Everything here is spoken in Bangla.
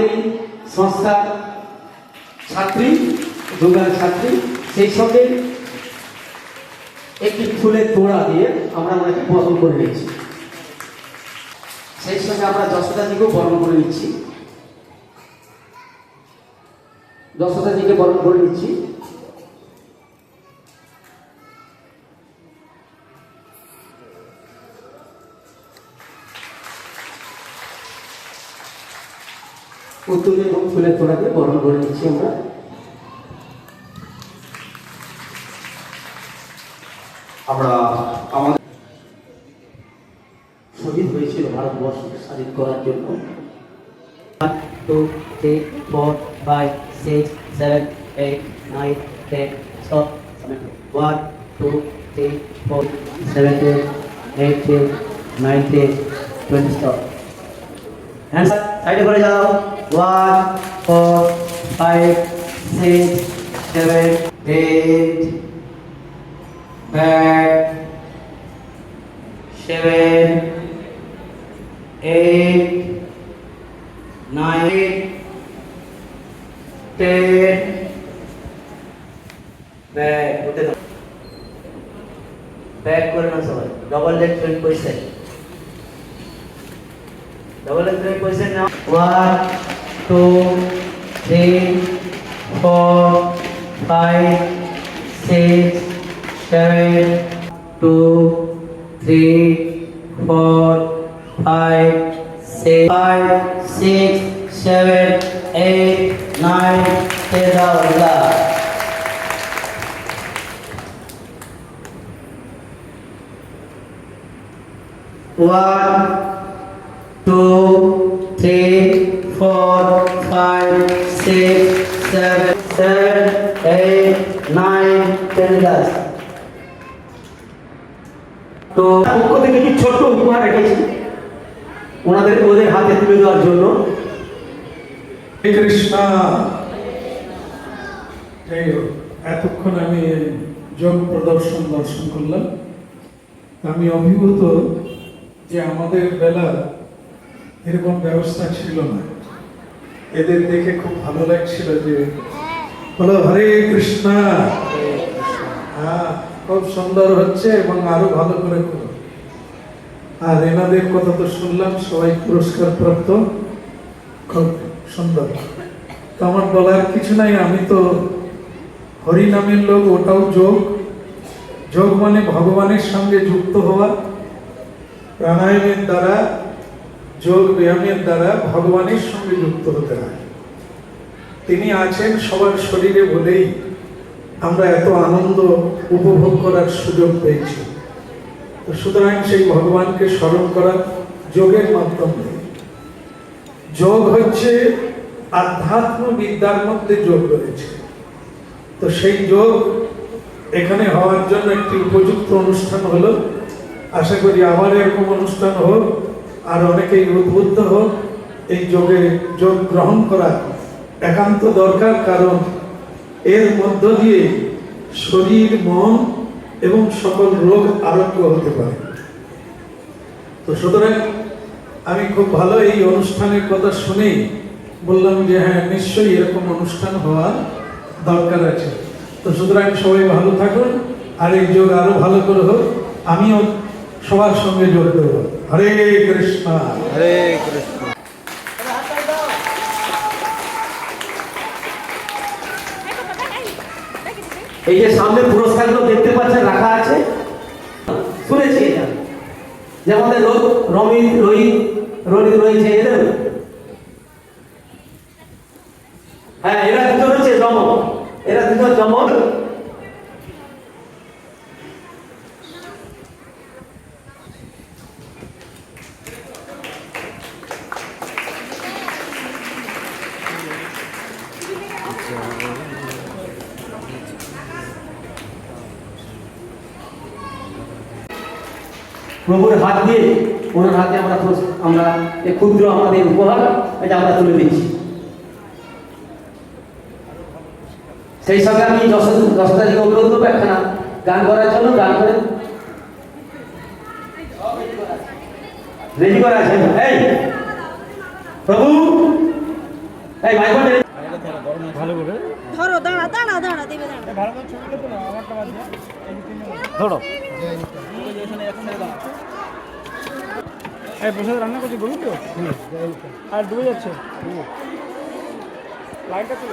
আমাদেরই সংস্থার ছাত্রী, দুর্গার ছাত্রী, সেই সঙ্গে একটি ফুলের তোড়া দিয়ে আমরা ওনাকে বরণ করে নিয়েছি। সেই সঙ্গে আমরা যশোদাজিকেও বরণ করে নিচ্ছি। যশোদাজিকে বরণ করে নিচ্ছি। পুতুল এবং ফুলের তোড়া দিয়ে বরণ করে নিচ্ছি আমরা। আমরা আমাদের শহীদ হয়েছিল ভারতবর্ষ স্বাধীন করার জন্য। Two three four five six seven, eight, nine, ten stop one, two, three, four, seven ten eight ten, nine, ten, twenty answer সাইডে করে যাও। 1, 4, 5, 6, 7, 8, back, 7, 8, 9, 10, back, উঠে দাও ব্যাক করে না সবাই। Double leg front position double leg front position now. 1 two, three, four, five, six, seven, two, three, four, five, six, five, six, seven, eight, nine, ten, eleven. One, two, six, seven, seven, eight, nine, ten, relax. তো পক্ষ থেকে কি ছোট্ট উপহার রেখেছি ওনাদের ওদের হাতে তুলে দেওয়ার জন্য এতক্ষণ আমি যোগ প্রদর্শন দর্শন করলাম আমি অভিভূত যে আমাদের বেলা এরকম ব্যবস্থা ছিল না এদের দেখে খুব ভালো লাগছিল যে, বলো, হরে কৃষ্ণ। হ্যাঁ খুব সুন্দর হচ্ছে এবং আরও ভালো করে করো আর এনাদের কথা তো শুনলাম, সবাই পুরস্কার প্রাপ্ত। খুব সুন্দর। তো আমার বলার কিছু নাই, আমি তো হরি নামের লোক, ওটাও যোগ। যোগ মানে ভগবানের সঙ্গে যুক্ত হওয়া। প্রাণায়ামের দ্বারা যোগ ব্যায়ামের দ্বারা ভগবানের সঙ্গে যুক্ত হতে হয়। তিনি আছেন সবার শরীরে বলেই আমরা এত আনন্দ উপভোগ করার সুযোগ পেয়েছি। তো সুতরাং সেই ভগবানকে স্মরণ করা যোগের মাধ্যমে যোগ হচ্ছে আধ্যাত্ম বিদ্যার মধ্যে যোগ রয়েছে। তো সেই যোগ এখানে হওয়ার জন্য একটি উপযুক্ত অনুষ্ঠান হলো। আশা করি আবার এরকম অনুষ্ঠান হোক। আর অনেকেই উদ্বুদ্ধ হোক এই যোগে যোগ গ্রহণ করা একান্ত দরকার, কারণ এর মধ্য দিয়ে শরীর, মন এবং সকল রোগ আরোগ্য হতে পারে। তো সুতরাং আমি খুব ভালো এই অনুষ্ঠানের কথা শুনেই বললাম যে হ্যাঁ নিশ্চয়ই এরকম অনুষ্ঠান হওয়ার দরকার আছে। তো সুতরাং সবাই ভালো থাকুন, আর এই যোগ আরও ভালো করে হোক। আমিও সবার সঙ্গে যোগ দেবো হরে কৃষ্ণ। হরে কৃষ্ণ। এই যে সামনে পুরস্কারগুলো দেখতে পাচ্ছেন রাখা আছে। শুনেছি এটা। যে আমাদের লোক রমিত রোহিত রোহিত রয়েছে এদের। হ্যাঁ এরা দুজন হচ্ছে জমক এরা দুজন জমক প্রভুর হাত দিয়ে ওনার হাতে আমরা আমরা এই ক্ষুদ্র আমাদের উপহার, এটা আমরা তুলে দিচ্ছি। সেই সঙ্গে আমি দশ তারিখে অনুরোধ করব একখানা গান করার জন্য, গান করে। রেডি করা আছে? এই! প্রভু! এই ভাইকোটে ধরো দাঁড়া দাঁড়া দাঁড়া দেবে ধরো। এই বসে রান্না করছি গরু তো। আর ডুবে যাচ্ছে। লাইটটা ছিল